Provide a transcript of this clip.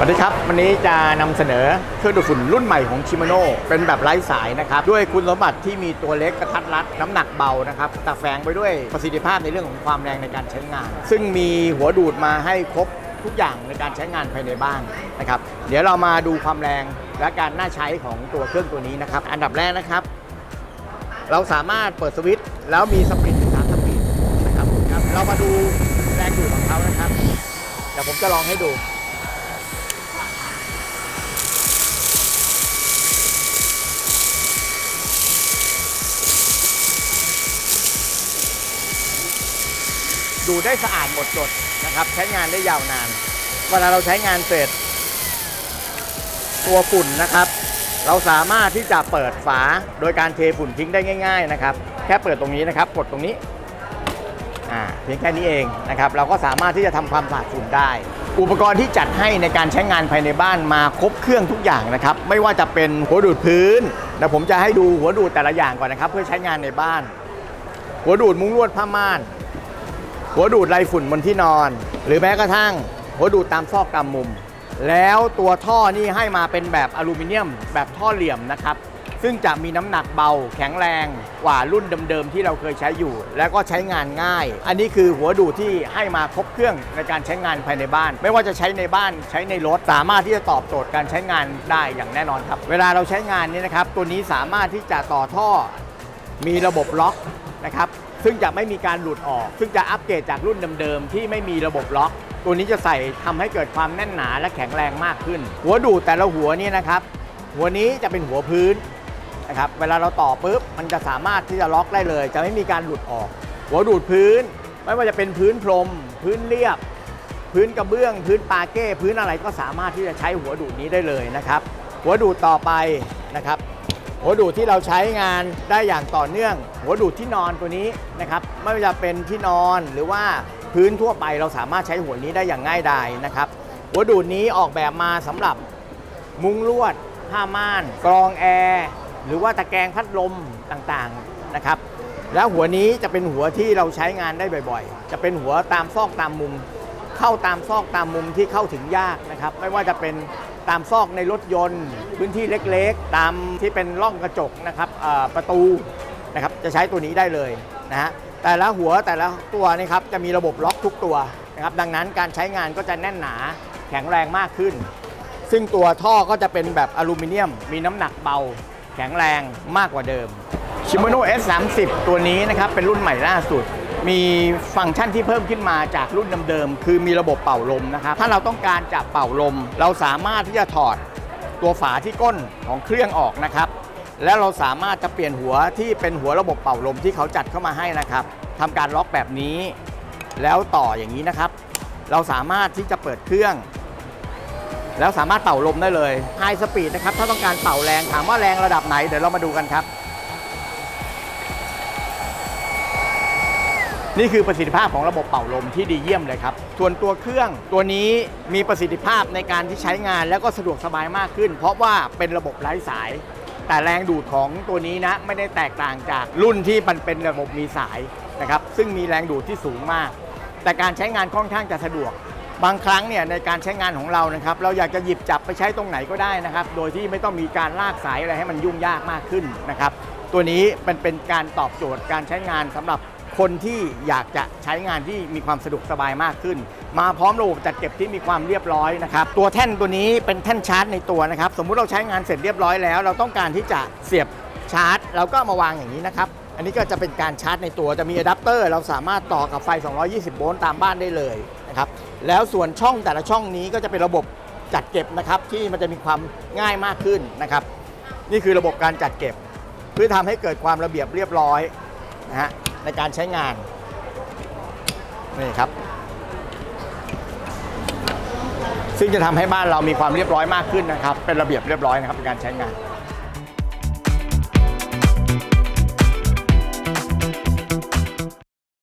สวัสดีครับ วันนี้จะนำเสนอเครื่องดูดฝุ่นรุ่นใหม่ของชิม a โนเป็นแบบไร้สายนะครับ ด้วยคุณสมบัติที่มีตัวเล็กกระทัดรัด น้ำหนักเบานะครับแต่แฝงไปด้วยประสิทธิภาพในเรื่องของความแรงในการใช้งาน ซึ่งมีหัวดูดมาให้ครบทุกอย่างในการใช้งานภายในบ้านนะครับ เดี๋ยวเรามาดูความแรงและการน่าใช้ของตัวเครื่องตัวนี้นะครับ อันดับแรกนะครับ เราสามารถเปิดสวิตช์แล้วมีสปริตสามสปริตนะครับครับเรามาดูแรงดูดของเขานะครับเดี๋ยวผมจะลองให้ดู ดูได้สะอาดหมดจดนะครับ ใช้งานได้ยาวนาน เวลาเราใช้งานเสร็จ ตัวฝุ่นนะครับ เราสามารถที่จะเปิดฝาโดยการเทฝุ่นทิ้งได้ง่าย ๆนะครับ แค่เปิดตรงนี้นะครับ กดตรงนี้อ่าเพียงแค่นี้เองนะครับเราก็สามารถที่จะทำความสะอาดฝุ่นได้ อุปกรณ์ที่จัดให้ในการใช้งานภายในบ้านมาครบเครื่องทุกอย่างนะครับ ไม่ว่าจะเป็นหัวดูดพื้นเดี๋ยวผมจะให้ดูหัวดูดแต่ละอย่างก่อนนะครับ เพื่อใช้งานในบ้าน หัวดูดมุ้งลวดผ้าม่าน หัวดูดไรฝุ่นบนที่นอน หรือแม้กระทั่ง หัวดูดตามซอกตามมุม แล้วตัวท่อนี่ให้มาเป็นแบบอลูมิเนียม แบบท่อเหลี่ยมนะครับ ซึ่งจะมีน้ำหนักเบาแข็งแรงกว่ารุ่นเดิมๆที่เราเคยใช้อยู่ แล้วก็ใช้งานง่าย อันนี้คือหัวดูดที่ให้มาครบเครื่องในการใช้งานภายในบ้าน ไม่ว่าจะใช้ในบ้านใช้ในรถสามารถที่จะตอบโจทย์การใช้งานได้อย่างแน่นอนครับ เวลาเราใช้งานนี้นะครับ ตัวนี้สามารถที่จะต่อท่อมีระบบล็อกนะครับ ซึ่งจะไม่มีการหลุดออก ซึ่งจะอัปเกรดจากรุ่นเดิมๆที่ไม่มีระบบล็อก ตัวนี้จะใส่ทำให้เกิดความแน่นหนาและแข็งแรงมากขึ้น หัวดูดแต่ละหัวนี่นะครับ หัวนี้จะเป็นหัวพื้นนะครับเวลาเราต่อปุ๊บมันจะสามารถที่จะล็อกได้เลย จะไม่มีการหลุดออก หัวดูดพื้น ไม่ว่าจะเป็นพื้นพรม พื้นเรียบ พื้นกระเบื้อง พื้นปาเก้ พื้นอะไรก็สามารถที่จะใช้หัวดูดนี้ได้เลยนะครับ หัวดูดต่อไปนะครับ หัวดูดที่เราใช้งานได้อย่างต่อเนื่อง หัวดูดที่นอนตัวนี้นะครับไม่ว่าจะเป็นที่นอนหรือว่าพื้นทั่วไปเราสามารถใช้หัวนี้ได้อย่างง่ายดายนะครับ หัวดูดนี้ออกแบบมาสำหรับมุ้งลวด ผ้าม่าน กรองแอร์หรือว่าตะแกรงพัดลมต่างๆนะครับ แล้วหัวนี้จะเป็นหัวที่เราใช้งานได้บ่อยๆ จะเป็นหัวตามซอกตามมุม เข้าตามซอกตามมุมที่เข้าถึงยากนะครับ ไม่ว่าจะเป็น ตามซอกในรถยนต์ พื้นที่เล็กๆ ตามที่เป็นร่องกระจกนะครับประตูนะครับจะใช้ตัวนี้ได้เลยนะฮะแต่ละหัวแต่ละตัวนี่ครับจะมีระบบล็อกทุกตัวนะครับดังนั้นการใช้งานก็จะแน่นหนาแข็งแรงมากขึ้น ซึ่งตัวท่อก็จะเป็นแบบอลูมิเนียม มีน้ำหนักเบา แข็งแรงมากกว่าเดิม Shimano S30 ตัวนี้นะครับเป็นรุ่นใหม่ล่าสุด มีฟังก์ชันที่เพิ่มขึ้นมาจากรุ่นเดิมๆคือมีระบบเป่าลมนะครับ ถ้าเราต้องการจะเป่าลม เราสามารถที่จะถอดตัวฝาที่ก้นของเครื่องออกนะครับ แล้วเราสามารถจะเปลี่ยนหัวที่เป็นหัวระบบเป่าลมที่เขาจัดเข้ามาให้นะครับทำการล็อกแบบนี้ แล้วต่ออย่างนี้นะครับ เราสามารถที่จะเปิดเครื่อง แล้วสามารถเป่าลมได้เลยไฮสปีดนะครับถ้าต้องการเป่าแรงถามว่าแรงระดับไหนเดี๋ยวเรามาดูกันครับ นี่คือประสิทธิภาพของระบบเป่าลมที่ดีเยี่ยมเลยครับ ส่วนตัวเครื่องตัวนี้มีประสิทธิภาพในการที่ใช้งานแล้วก็สะดวกสบายมากขึ้น เพราะว่าเป็นระบบไร้สาย แต่แรงดูดของตัวนี้นะไม่ได้แตกต่างจากรุ่นที่มันเป็นระบบมีสายนะครับซึ่งมีแรงดูดที่สูงมาก แต่การใช้งานค่อนข้างจะสะดวก บางครั้งเนี่ยในการใช้งานของเรานะครับเราอยากจะหยิบจับไปใช้ตรงไหนก็ได้นะครับ โดยที่ไม่ต้องมีการลากสายอะไรให้มันยุ่งยากมากขึ้นนะครับตัวนี้มันเป็นการตอบโจทย์การใช้งานสำหรับ คนที่อยากจะใช้งานที่มีความสะดวกสบายมากขึ้น มาพร้อมระบบจัดเก็บที่มีความเรียบร้อยนะครับ ตัวแท่นตัวนี้เป็นแท่นชาร์จในตัวนะครับ สมมุติเราใช้งานเสร็จเรียบร้อยแล้ว เราต้องการที่จะเสียบชาร์จเราก็มาวางอย่างนี้นะครับ อันนี้ก็จะเป็นการชาร์จในตัวจะมีอะแดปเตอร์ เราสามารถต่อกับไฟ 220 โวลต์ตามบ้านได้เลยนะครับ แล้วส่วนช่องแต่ละช่องนี้ก็จะเป็นระบบจัดเก็บนะครับที่มันจะมีความง่ายมากขึ้นนะครับ นี่คือระบบการจัดเก็บ เพื่อทำให้เกิดความระเบียบเรียบร้อยนะฮะ ในการใช้งาน นี่ครับ ซึ่งจะทำให้บ้านเรามีความเรียบร้อยมากขึ้นนะครับ เป็นระเบียบเรียบร้อยนะครับในการใช้งาน